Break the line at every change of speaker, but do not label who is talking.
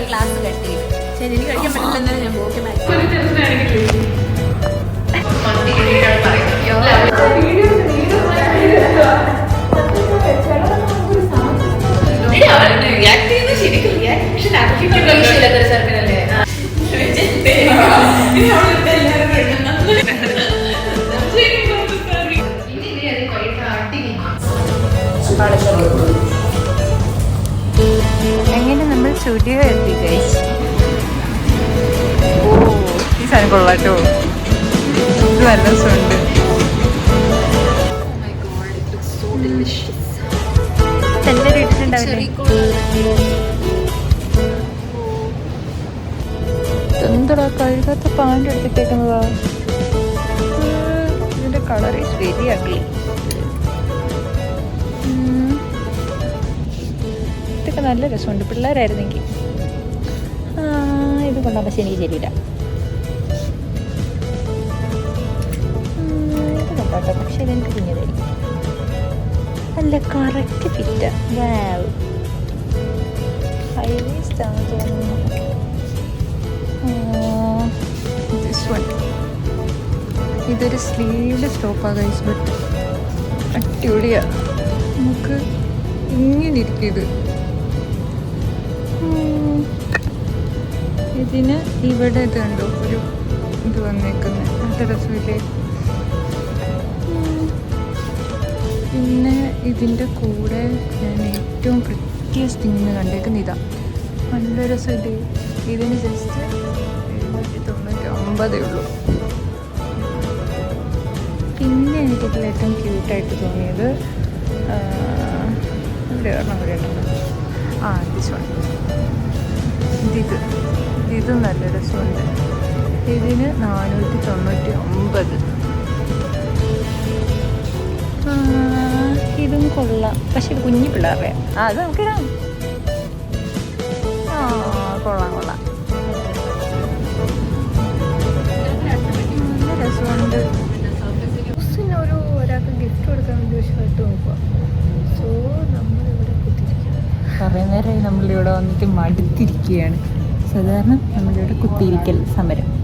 Class cut. ശരി എനിക്ക് കഴിക്കാൻ പറ്റില്ല ഞാൻ പോകും
എങ്ങനെ സ്റ്റുഡിയോ എത്തി ഗൈസ് ഓ ഈ സാധനം കൊള്ളാട്ടോ. ഇത് നല്ല രസമുണ്ട്. എല്ലാവരും ഇട്ടിട്ടുണ്ടാവില്ലേ എന്തടാ കഴുകാത്ത പാന്റ് എടുത്തിട്ടേക്കുന്നതാ ഇതിന്റെ കളർ ഈസ് വെരി അഗ്ലി നല്ല രസമുണ്ട്. പിള്ളേരായിരുന്നെങ്കിൽ. ഇത് കൊള്ളാം പക്ഷേ എനിക്ക് ശരിയില്ല ഇത് കൊള്ളാട്ടോ പക്ഷെ നല്ല കറക്റ്റ് ഫിറ്റ് വാവ് വൺ ഇതൊരു സ്ലീവ്ലെസ് ടോപ്പാണ് ഗൈസ് ബട്ട് അടിപൊളിയാ. നമുക്ക് ഇങ്ങനെ ഇരിക്കും ഇത്. ഇതിന് ഇവിടെ കണ്ടോ? ഒരു ഇത് വന്നേക്കുന്നത് നല്ല പിന്നെ ഇതിന്റെ കൂടെ ഞാൻ ഏറ്റവും പ്രത്യേക തിങ്ങ് കണ്ടേക്കുന്ന ഇതാ. നല്ല രസമില്ലേ? ഇതിന് ജസ്റ്റ് എഴുന്നൂറ്റി തൊണ്ണൂറ്റി ഒമ്പതേ ഉള്ളൂ. പിന്നെ എനിക്കിതിൽ ഏറ്റവും ക്യൂട്ടായിട്ട് തോന്നിയത് ഇവിടെ ഒരെണ്ണം കൂടെ ഉണ്ട്. ആ ദിസ് വൺ ഇത്. ഇത് നല്ല രസമുണ്ട്. ഇതിന് നാനൂറ്റി തൊണ്ണൂറ്റി ഒമ്പത് ഇതും കൊള്ളാം. പക്ഷെ കുഞ്ഞു പിള്ളേരുടെ. ആ അത് നമുക്കിടാം. കുറേ നേരമായി നമ്മളിവിടെ വന്നിട്ട് മടുത്തിരിക്കുകയാണ്. സാധാരണ നമ്മളിവിടെ കുത്തിയിരിക്കൽ സമരം.